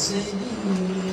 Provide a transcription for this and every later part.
Say.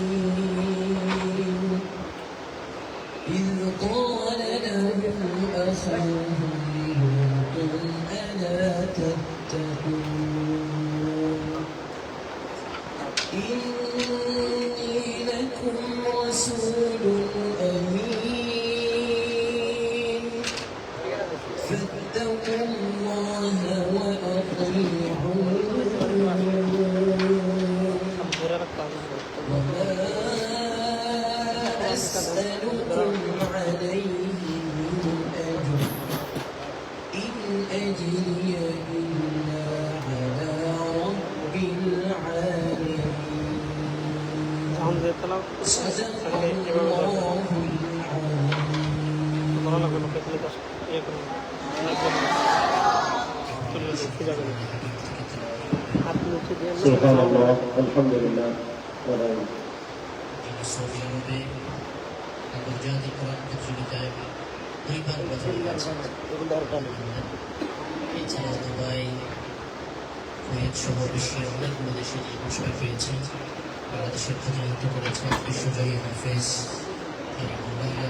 سبحان الله الحمد لله ولا Saudi আরবে আন্তর্জাতিক কোরআন Dubai Kuwait সহ বিশ্বের অনেকগুলো দেশে এই পুরস্কার পেয়েছেন বাংলাদেশের প্রতিনিধিত্ব করেছেন বিশ্বজয়ী হাফেজ এবং বাংলা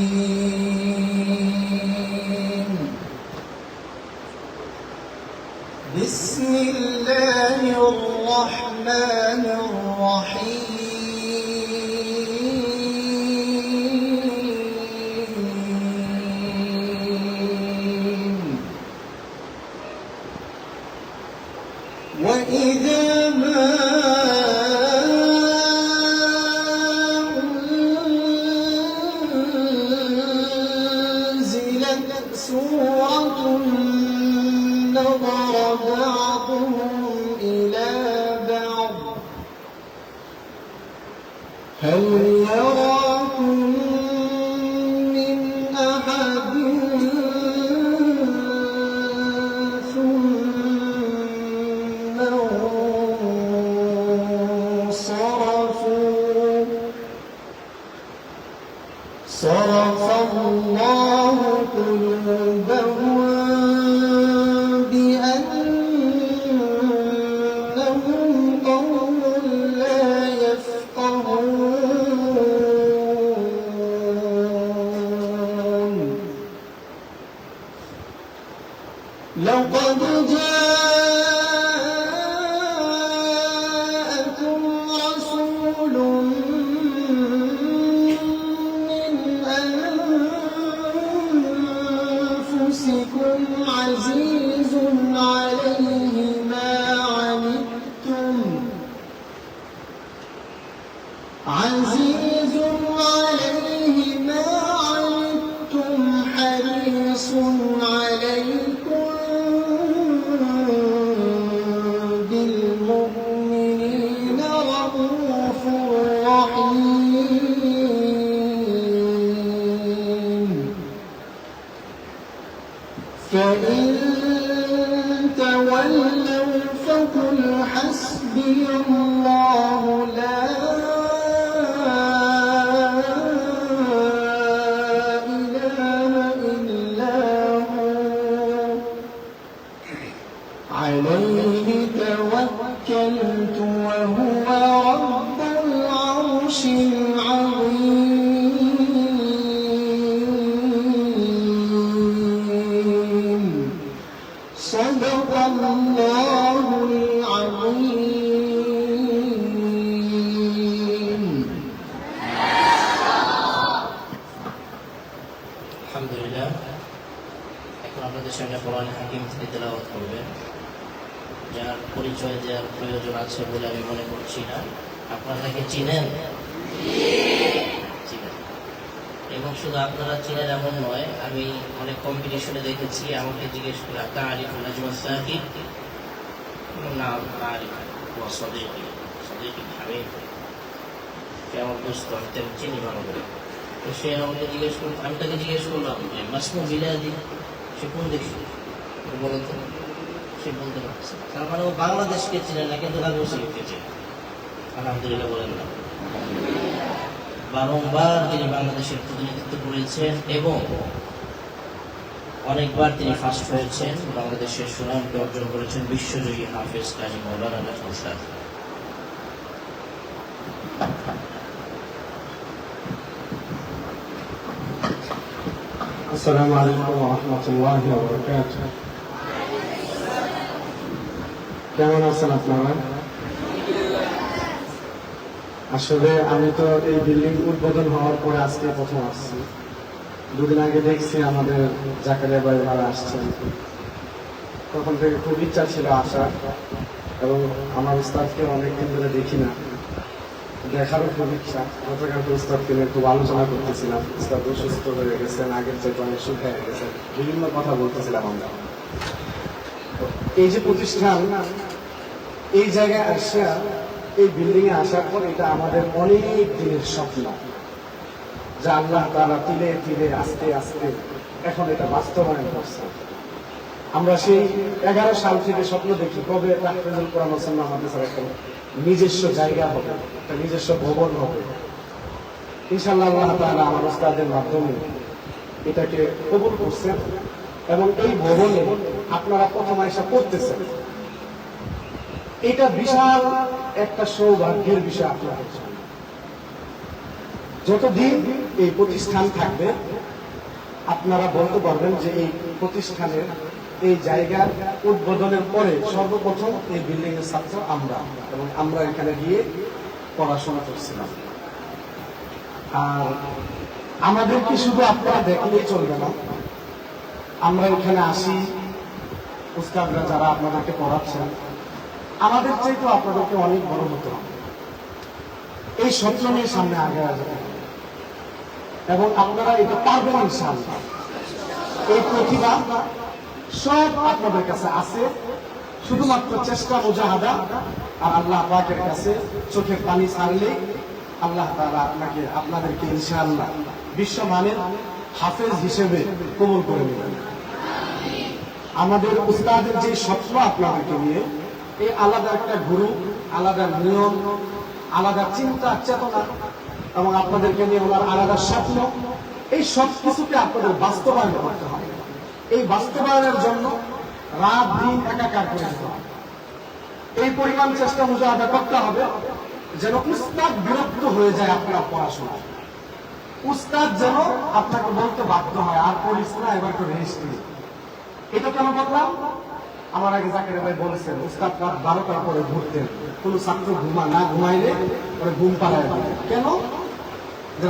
أنفسكم عزيزا توكلت মুখস্থ আমি চিনি ভালো করে। তো সে আমাকে জিজ্ঞেস করল, আমি তাকে জিজ্ঞেস করলাম যে মাসমু সে কোন দেশে? তো সে বলতে পারছে তার মানে ও বাংলাদেশকে না, কিন্তু চেনে। আলহামদুলিল্লাহ বলেন না। বারংবার তিনি বাংলাদেশের প্রতিনিধিত্ব করেছেন এবং অনেকবার তিনি ফার্স্ট হয়েছেন। বাংলাদেশের সুনামকে অর্জন করেছেন বিশ্বজয়ী হাফেজ কাজী মৌলানা নাজমুল السلام عليكم ورحمة الله وبركاته কেমন আছেন আপনারা আসলে আমি তো এই বিল্ডিং উদ্বোধন হওয়ার পরে আজকে প্রথম আসছি দুদিন আগে দেখছি আমাদের জাকারিয়া বাড়ি ভাড়া আসছেন তখন থেকে খুব ইচ্ছা ছিল আসার এবং আমার উস্তাদকে অনেকদিন ধরে দেখি না দেখারও খুব ইচ্ছা গতকালকে উস্তাদকে নিয়ে খুব আলোচনা করতেছিলাম। উস্তাদ অসুস্থ হয়ে গেছেন, আগের চেয়ে অনেক হয়ে গেছেন। বিভিন্ন কথা বলতেছিলাম আমরা। এই যে প্রতিষ্ঠান, এই জায়গায় আসা এই বিল্ডিং এ আসার পর এটা আমাদের অনেক দিনের স্বপ্ন। যা আল্লাহ তারা তিলে তিলে, আস্তে আস্তে এখন এটা বাস্তবায়ন করছে। আমরা সেই এগারো সাল থেকে স্বপ্ন দেখি, কবে তাহফিজুল কোরআন হোসেন আমাদের একটা নিজস্ব জায়গা হবে, একটা নিজস্ব ভবন হবে ইনশাল্লাহ তাআলা আমার ওস্তাদের মাধ্যমে এটাকে কবুল করছেন এবং এই ভবনে আপনারা প্রথম আয়সা করতেছেন এটা বিশাল একটা সৌভাগ্যের বিষয় আপনাদের জন্য। যতদিন এই প্রতিষ্ঠান থাকবে, আপনারা বলতে পারবেন যে এই প্রতিষ্ঠানের এই জায়গার উদ্বোধনের পরে সর্বপ্রথম এই বিল্ডিং এর ছাত্র আমরা, এবং আমরা এখানে গিয়ে পড়াশোনা করছিলাম। আর আমাদেরকে শুধু আপনারা দেখলেই চলবে না, আমরা এখানে আসি, উস্তাদরা যারা আপনাদেরকে পড়াচ্ছেন, আমাদের চাইতেও আপনাদেরকে অনেক বড় হতে হবে। এই স্বপ্ন নিয়ে সামনে আগে আসবে। এবং আপনারা এটা পারবেন ইনশাআল্লাহ। এই প্রতিভা সব আপনাদের কাছে আছে। শুধুমাত্র চেষ্টা, মুজাহাদা, আর আল্লাহ পাকের কাছে চোখের পানি ছাড়লে আল্লাহ তাআলা আপনাকে, আপনাদেরকে ইনশাআল্লাহ বিশ্বমানের হাফেজ হিসেবে কবুল করে নেবেন। আমাদের উস্তাদের যে স্বপ্ন আপনাদেরকে নিয়ে, এই আলাদা একটা গুরু আলাদা নিয়ম, আলাদা চিন্তা, চেতনা, এবং আপনাদেরকে নিয়ে ওনার আলাদা স্বপ্ন, এই সব কিছুকে আপনাদের বাস্তবায়ন করতে হবে। এই বাস্তবায়নের জন্য রাত দিন একাকার করে দিতে হবে। এই পরিমাণ চেষ্টা মুজাহাদা করতে হবে, যেন উস্তাদ বিরক্ত হয়ে যায় আপনার পড়াশোনা উস্তাদ যেন আপনাকে বলতে বাধ্য হয়, আর পড়িস না, এবার তো রেস্ট নিই এটা কেন বললাম আমার আগে জাকির ভাই বলেছেন, উস্তাদ, রাত বারোটার পরে ঘুরতেন কোন ছাত্র ঘুমা, না ঘুমাইলে ওরা ঘুম দেয়। কেন?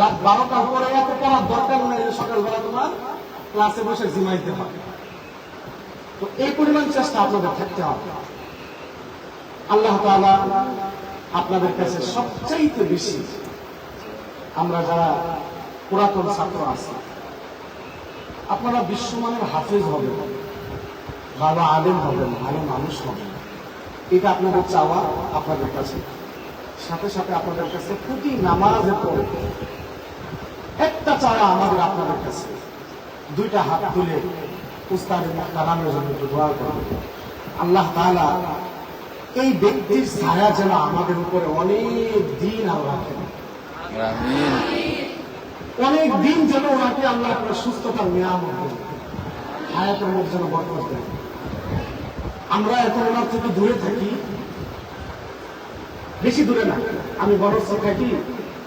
রাত বারোটার পরে এত পড়ার দরকার নেই সকালবেলা তোমার ক্লাসে বসে জিমাইতে হবে তো এই পরিমাণ চেষ্টা আপনাদের থাকতে হবে। আল্লাহ তাআলা আপনাদের কাছে সবচাইতে বেশি আমরা যারা পুরাতন ছাত্র আছি, আপনারা বিশ্বমানের হাফেজ হবেন, ভালো আলেম হবেন, ভালো মানুষ হবেন। এটা আপনাদের চাওয়া আপনাদের কাছে। সাথে সাথে আপনাদের কাছে প্রতি নামাজের পরে একটা চাওয়া আমাদের আপনাদের কাছে। দুইটা হাত তুলে উস্তাদের কালামের জন্য দোয়া করবেন আল্লাহ তাআলা এই ব্যক্তির ছায়া যেন আমাদের উপরে অনেক দিন আল্লাহ অনেক দিন যেন ওনাকে আল্লাহ করে সুস্থতার নিয়ামত দেন। হায়াতের মধ্যে যেন বরকত দেন। আমরা এখন ওনার থেকে দূরে থাকি বেশি দূরে না আমি বড় থাকি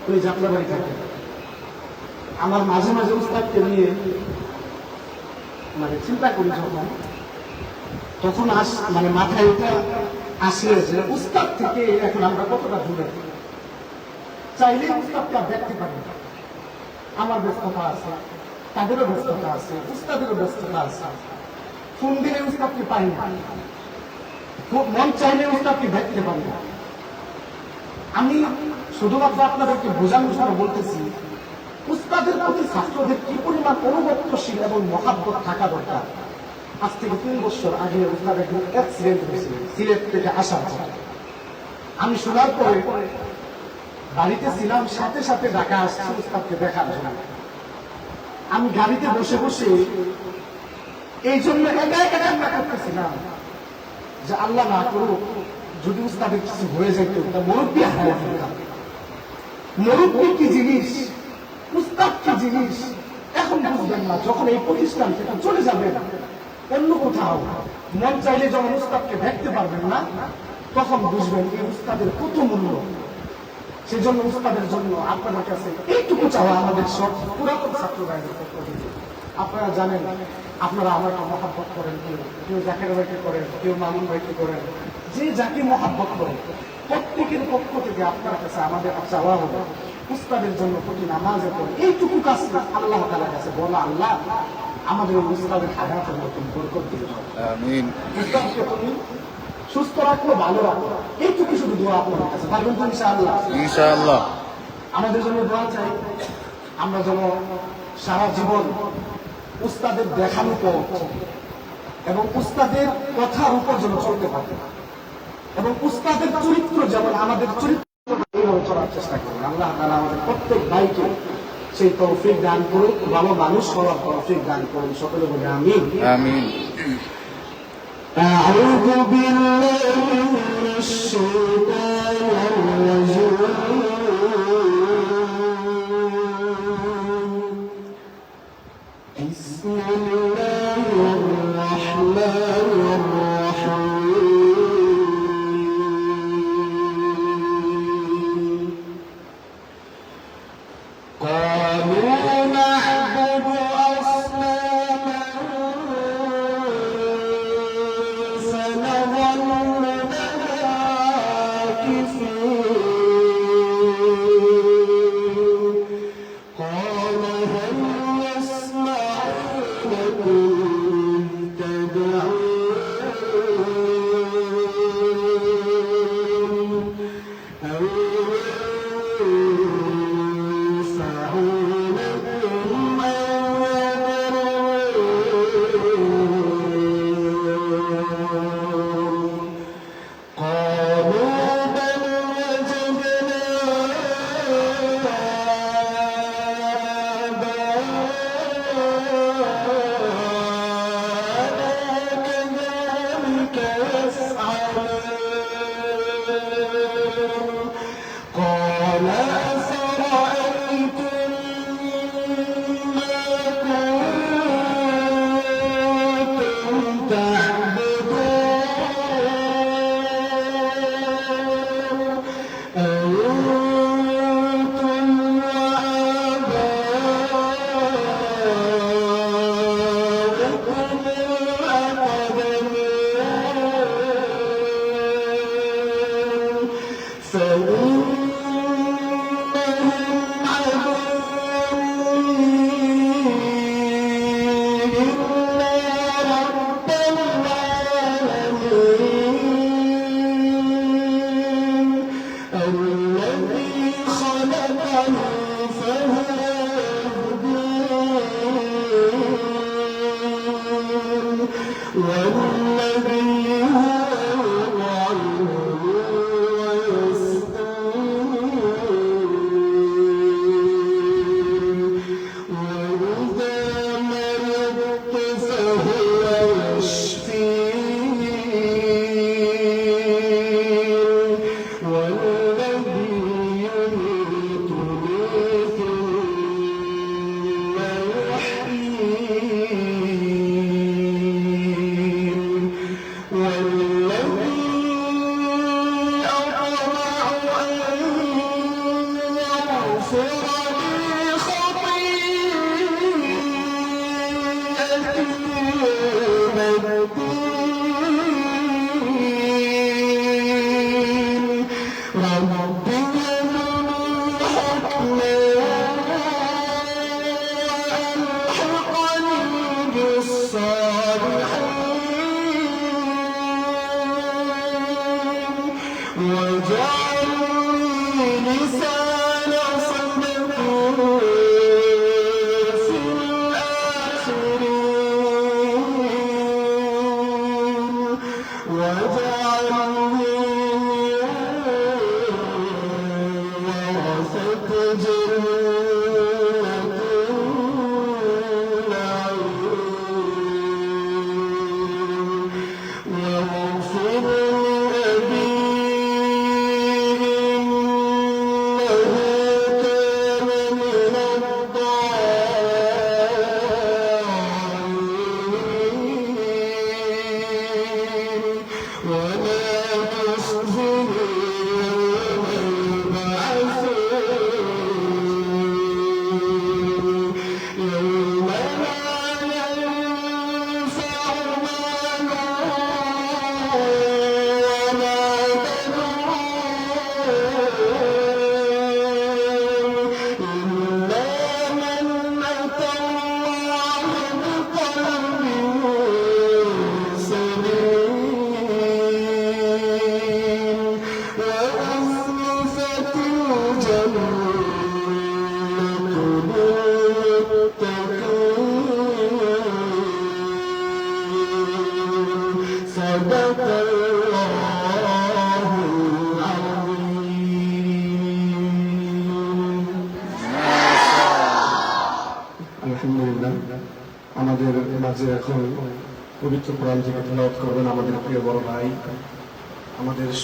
ওই যাত্রা বাড়ি থাকি আমার মাঝে মাঝে উস্তাদকে নিয়ে মানে চিন্তা করি যখন, তখন আস মানে মাথায় এটা আসে যে উস্তাদ থেকে এখন আমরা কতটা দূরে? চাইলে উস্তাদকে আর দেখতে পারি আমার ব্যস্ততা আছে, তাদেরও ব্যস্ততা আছে, উস্তাদেরও ব্যস্ততা আছে। ফোন দিলে উস্তাদকে পাই না। মন চাইলে উস্তাদকে দেখতে পারি না। আমি শুধুমাত্র আপনাদেরকে বোঝানোর জন্য বলতেছি উস্তাদের প্রতি ছাত্রদের কি পরিমাণ অনুগত্যশীল এবং মহাব্বত থাকা দরকার? আজ থেকে তিন বছর আগে উস্তাদ একজন অ্যাক্সিডেন্ট হয়েছিল, সিলেট থেকে আসার পর। আমি শোনার পরে বাড়িতে ছিলাম, সাথে সাথে ঢাকা আসছি উস্তাদকে দেখার জন্য। আমি গাড়িতে বসে বসে এই জন্য একা একা কান্না করতেছি না যে আল্লাহ না করুক, যদি উস্তাদের কিছু হয়ে যেত মুরব্বী হারাই ফেলতাম। মুরব্বী কি জিনিস? উস্তাদ কি জিনিস? এখন বুঝবেন না, যখন এই প্রতিষ্ঠান থেকে চলে যাবেন, অন্য কোথাও, মন চাইলে যখন উস্তাদকে দেখতে পারবেন না, তখন বুঝবেন এই উস্তাদের কত মূল্য। সেই জন্য উস্তাদের জন্য আপনাদের কাছে এইটুকু চাওয়া আমাদের সব পুরাতন ছাত্র ভাইদের পক্ষ। আপনারা জানেন, আপনারা আমাকে মহাব্বত করেন কেউ কেউ জাকের ভাইকে করেন, কেউ মামুন ভাইকে করেন, যে যাকে মহাব্বত করেন, প্রত্যেকের পক্ষ থেকে আপনার কাছে আমাদের চাওয়া হবে। উস্তাদের জন্য প্রতি নামাজে পড়ে। এইটুকু কাজ আল্লাহ তালার কাছে বলা আল্লাহ আমাদের উস্তাদের হায়াতের মতন বরকত দিয়ে উস্তাদকে তুমি? সুস্থ রাখো ভালো রাখো। এইটুকু শুধু দোয়া আপনার কাছে। পারবেন তো ইনশাআল্লাহ? ইনশাআল্লাহ। আমাদের জন্য দোয়া চাই। আমরা যেন সারা জীবন উস্তাদের দেখানো পথ এবং উস্তাদের কথার উপর যেন চলতে পারি। এবং উস্তাদের চরিত্র যেমন আমাদের চরিত্র এইভাবে চলার চেষ্টা করি আল্লাহ তারা আমাদের প্রত্যেক ভাইকে সেই তৌফিক দান করুক ভালো মানুষ হওয়ার তৌফিক দান করুন সকলে বলে আমি আমিন أعوذ بالله من الشيطان الرجيم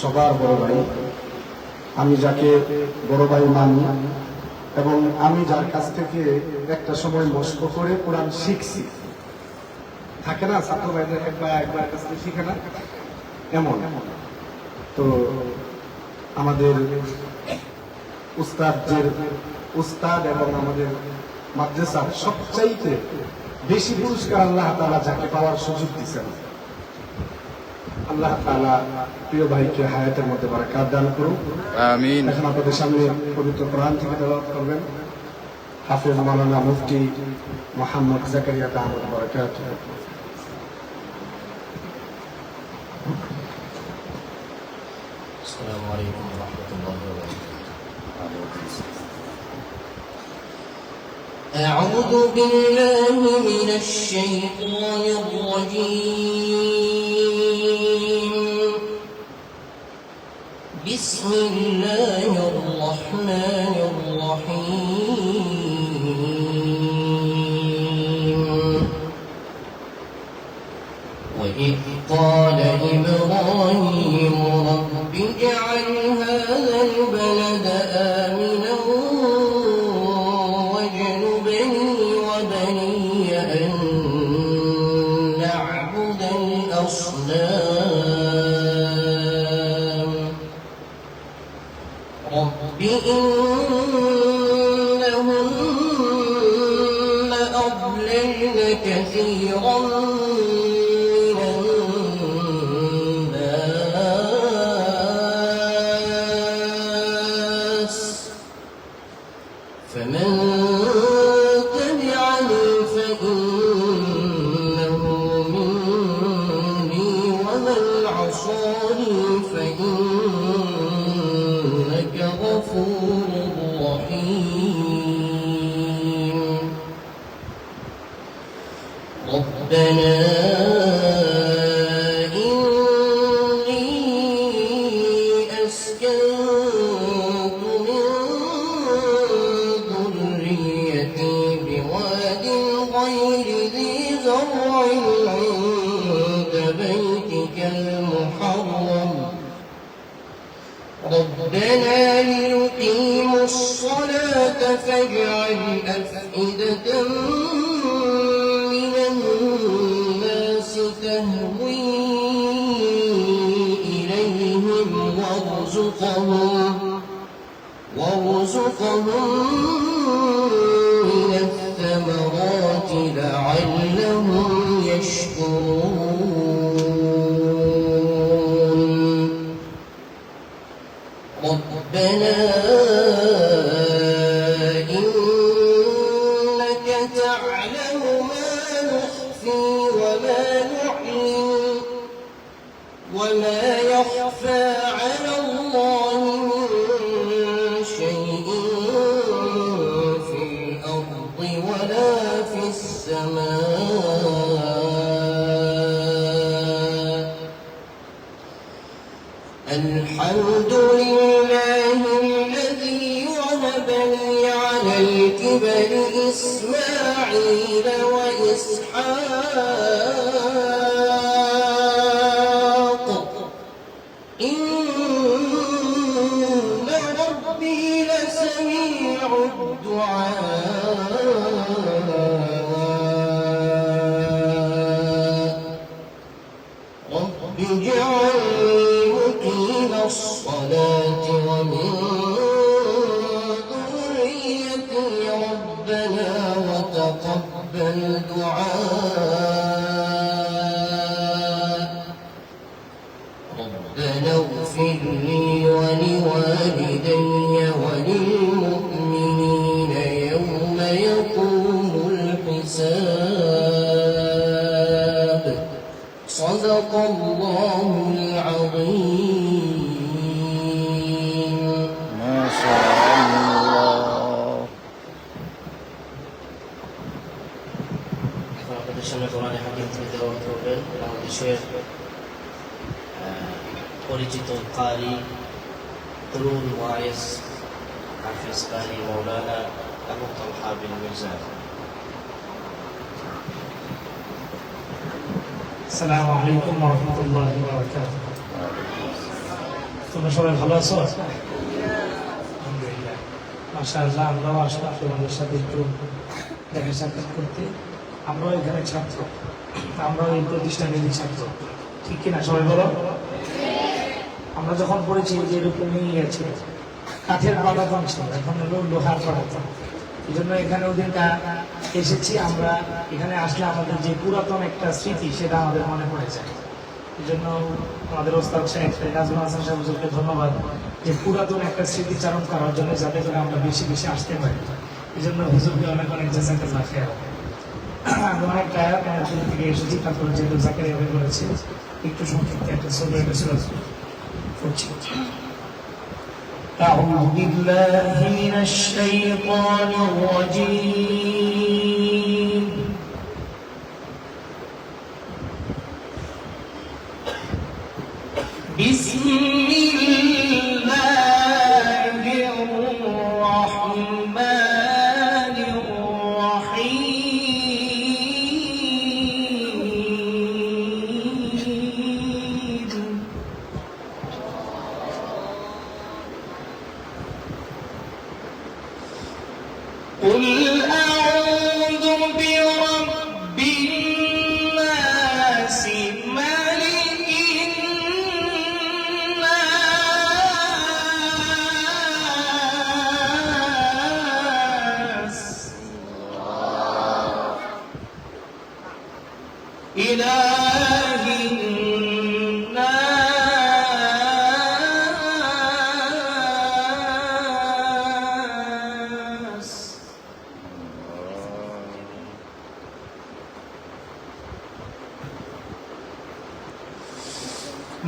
সবার বড় ভাই। আমি যাকে বড় ভাই মানি এবং আমি যার কাছ থেকে একটা সময় মস্ক করে কোরআন শিখছি। থাকে না, ছাত্র ভাইদের একবার একবার কাছ থেকে শিখে না? এমন। তো আমাদের উস্তাদের উস্তাদ এবং আমাদের মাদ্রাসার সবচাইতে বেশি পুরস্কার আল্লাহ তাআলা যাকে পাওয়ার সুযোগ দিচ্ছেন আল্লাহ তাআলা প্রিয় ভাইকে হায়াতের মধ্যে বারাকাত দান করুন আমিন এখন আপনাদের সামনে পবিত্র কোরআন থেকে তেলাওয়াত করবেন হাফিজ মাওলানা মুফতি মোহাম্মদ জাকারিয়া তাহমদ বারাকাত السلام عليكم ورحمة الله وبركاته أعوذ بالله من الشيطان الرجيم بسم الله الرحمن الرحيم. وإذ قال Senin تهوي إليهم وارزقهم وارزقهم من الثمرات لعلهم يشكرون. ربنا الحمد لله الذي وهب لي على الكبر إسماعيل وإسحاق. তোমরা সবাই ভালো আছো? আমরাও আসলাম সাথে একটু করতে। আমরাও এখানে ছাত্র। আমরাও এই ছাত্র। ঠিক সবাই বলো? আমরা যখন পড়েছি যে এরকমই আছে, কাঠের পাটাতন ছিল, এখন হলো লোহার পাটাতন এই জন্য এখানে ওদিনটা এসেছি আমরা। এখানে আসলে আমাদের যে পুরাতন একটা স্মৃতি, সেটা আমাদের মনে পড়ে যায়। এই জন্য আমাদের ওস্তাদ সাহেব নাজমুল হাসান সাহেব হুজুরকে ধন্যবাদ যে পুরাতন একটা স্মৃতিচারণ করার জন্য যাতে করে আমরা বেশি বেশি আসতে পারি এই জন্য হুজুরকে অনেক অনেক জাজাকাল্লাহ খেয়াল আমি অনেক টায়ার শুরু থেকে এসেছি তারপরে যেহেতু জাকারিয়া বের করেছি একটু সংক্ষিপ্ত একটা ছোট একটা ছিল করছি أعوذ بالله من الشيطان الرجيم بسم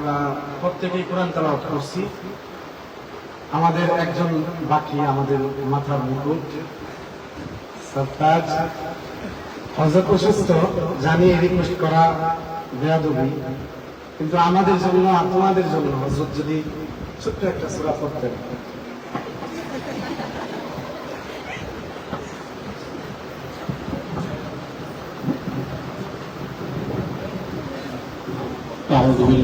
আমরা প্রত্যেকেই কোরআন তালা করছি। আমাদের একজন বাকি আমাদের মাথার মুকুট। সরতাজ হজরত অসুস্থ, জানিয়ে রিকোয়েস্ট করা বেয়াদবি। কিন্তু আমাদের জন্য তোমাদের জন্য হজরত যদি ছোট্ট একটা সুরা পড়তেন।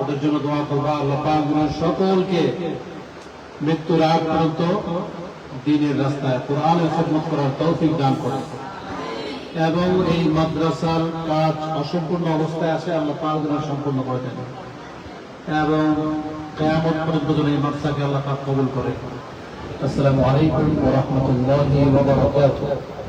ওদের জন্য দোয়া করবা। আল্লাহ পাক যেন সকলকে মৃত্যুর আগ পর্যন্ত দিনের রাস্তায় কোরআনের খেদমত করার তৌফিক দান করে। এবং এই মাদ্রাসার কাজ অসম্পূর্ণ অবস্থায় আছে, আল্লাহ পাক যেন সম্পূর্ণ করে দেন। এবং কেয়ামত পর্যন্ত যেন এই মাদ্রাসাকে আল্লাহ পাক কবুল করে। আসসালামু আলাইকুম ওয়া রাহমাতুল্লাহি ওয়া বারাকাতুহু।